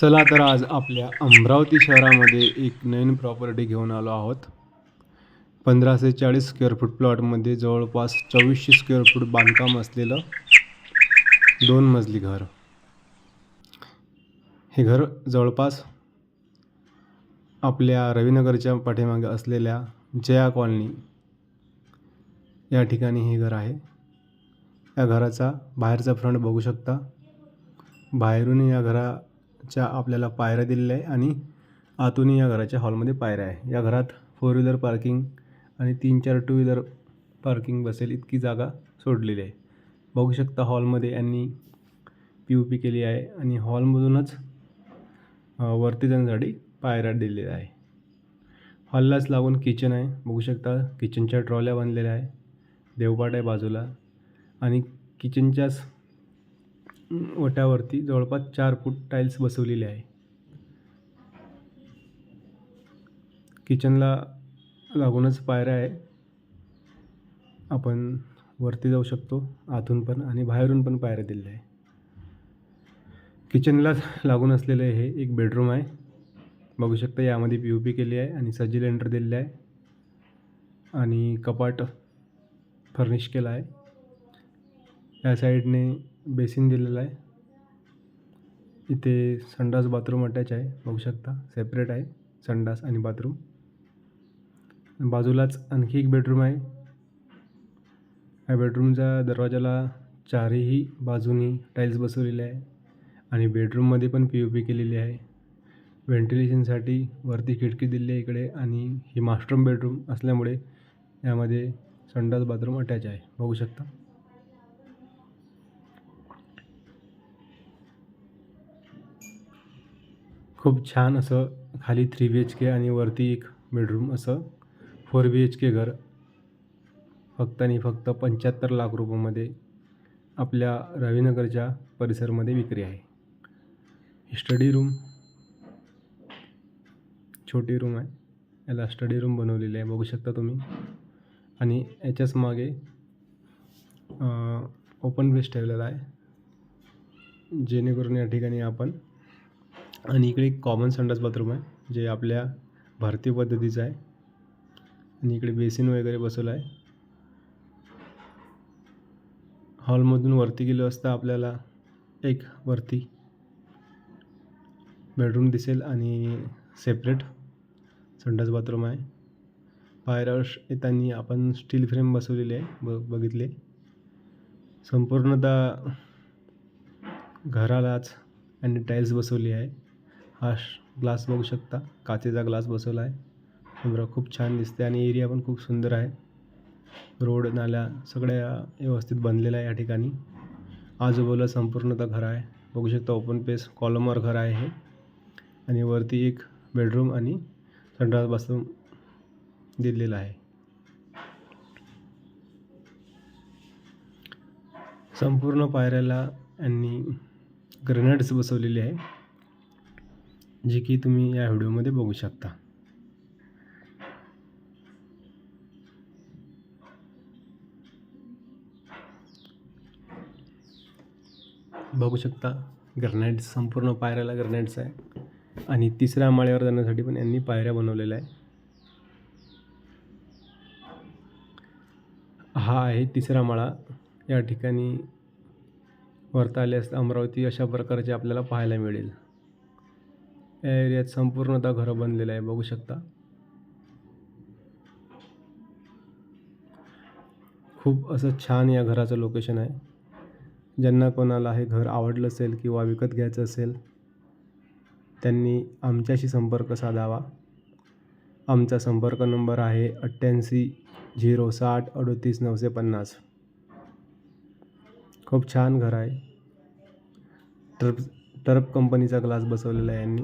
चला तर आज आपल्या अमरावती शहरामध्ये एक नवीन प्रॉपर्टी घेऊन आलो आहोत. पंधराशे चाळीस स्क्वेअर फूट प्लॉटमध्ये जवळपास चोवीसशे स्क्वेअर फूट बांधकाम असलेलं दोन मजली घर. हे घर जवळपास आपल्या रविनगरच्या पाठीमागे असलेल्या जया कॉलनी या ठिकाणी हे घर आहे. या घराचा बाहेरचा फ्रंट बघू शकता. बाहेरून या घरा च्या आपल्याला पायऱ्या दिलेल्या आहे आणि आतूनही या घराच्या हॉलमध्ये पायऱ्या आहे. या घरात फोर व्हीलर पार्किंग आणि तीन चार टू व्हीलर पार्किंग बसेल इतकी जागा सोडलेली आहे. बघू शकता हॉलमध्ये यांनी पी यू पी केली आहे आणि हॉलमधूनच वरती जाण्यासाठी पायऱ्या दिलेल्या आहे. हॉललाच लागून किचन आहे. बघू शकता किचनच्या ट्रॉल्या बांधलेल्या आहे. देवपाट आहे बाजूला आणि किचनच्याच ओट्यावरती जवळपास चार फूट टाईल्स बसवलेले आहे. किचनला लागूनच पायऱ्या आहे. आपण वरती जाऊ शकतो आतून पण आणि बाहेरून पण पायऱ्या दिलेल्या आहे. किचनला लागून असलेलं हे एक बेडरूम आहे. बघू शकता यामध्ये पी यू पी केली आहे आणि सजी लेंटर दिलेलं आहे. आणि कपाट फर्निश केलं आहे. या साईडने बेसिन दिलेला आहे. इथे संडास बाथरूम अटॅच आहे बघू शकता. सेपरेट आहे संडास आणि बाथरूम. बाजूलाच आणखी एक बेडरूम आहे. या बेडरूमच्या दरवाजाला चारही बाजूनी टाईल्स बसवलेले आहे आणि बेडरूममध्ये पण पी यू पी केलेली आहे. व्हेंटिलेशनसाठी वरती खिडकी दिली आहे इकडे आणि ही मास्टर बेडरूम असल्यामुळे यामध्ये संडास बाथरूम अटॅच आहे. बघू शकता. खूप छान असं खाली थ्री बी एच के आणि वरती एक बेडरूम असं फोर बी एच के घर. फक्त आणि फक्त पंच्याहत्तर लाख रुपयामध्ये आपल्या रवीनगरच्या परिसरमध्ये विक्री आहे. ही स्टडी रूम छोटी रूम आहे. याला स्टडी रूम बनवलेली आहे. बघू शकता तुम्ही. आणि याच्याच मागे ओपन बेस ठेवलेला आहे. जेणेकरून या ठिकाणी आपण आणि इकडे एक कॉमन संडास बाथरूम आहे जे आपल्या भारतीय पद्धतीचं आहे. आणि इकडे बेसिन वगैरे बसवलं आहे. हॉलमधून वरती गेलो असता आपल्याला एक वरती बेडरूम दिसेल आणि सेपरेट संडास बाथरूम आहे. पायऱ्यावर येताना आपण स्टील फ्रेम बसवलेली आहे ब बघितले. संपूर्णतः घरालाच आणि टाईल्स बसवली आहे. हा ग्लास बघू शकता. काचेचा ग्लास बसवला आहे. कमरा खूप छान दिसते आणि एरिया पण खूप सुंदर आहे. रोड नाल्या सगळ्या व्यवस्थित बनलेल्या आहे या ठिकाणी. आजूबाजूला संपूर्णतः घर आहे. बघू शकता ओपन पेस कॉलमवर घर आहे हे. आणि वरती एक बेडरूम आणि संडास बाथरूम दिलेलं आहे. संपूर्ण पायऱ्याला यांनी ग्रेनेड्स बसवलेले आहे. जी की तुम्ही या व्हिडिओमध्ये बघू शकता. बघू शकता ग्रनाइट्स संपूर्ण पायऱ्याला ग्रनाइट्स आहे. आणि तिसऱ्या माळ्यावर जाण्यासाठी पण यांनी पायऱ्या बनवलेल्या आहे. हा आहे तिसरा माळा या ठिकाणी वरता आल्यास अमरावती अशा प्रकारचे आपल्याला पाहायला मिळेल. या एरियात संपूर्णतः घरं बनलेलं आहे बघू शकता. खूप असं छान या घराचं लोकेशन आहे. ज्यांना कोणाला हे घर आवडलं असेल किंवा विकत घ्यायचं असेल त्यांनी आमच्याशी संपर्क साधावा. आमचा संपर्क नंबर आहे अठ्ठ्याऐंशी झिरो साठ अडतीस नऊशे पन्नास. खूप छान घर आहे. टर्प टर्प कंपनीचा ग्लास बसवलेला आहे यांनी.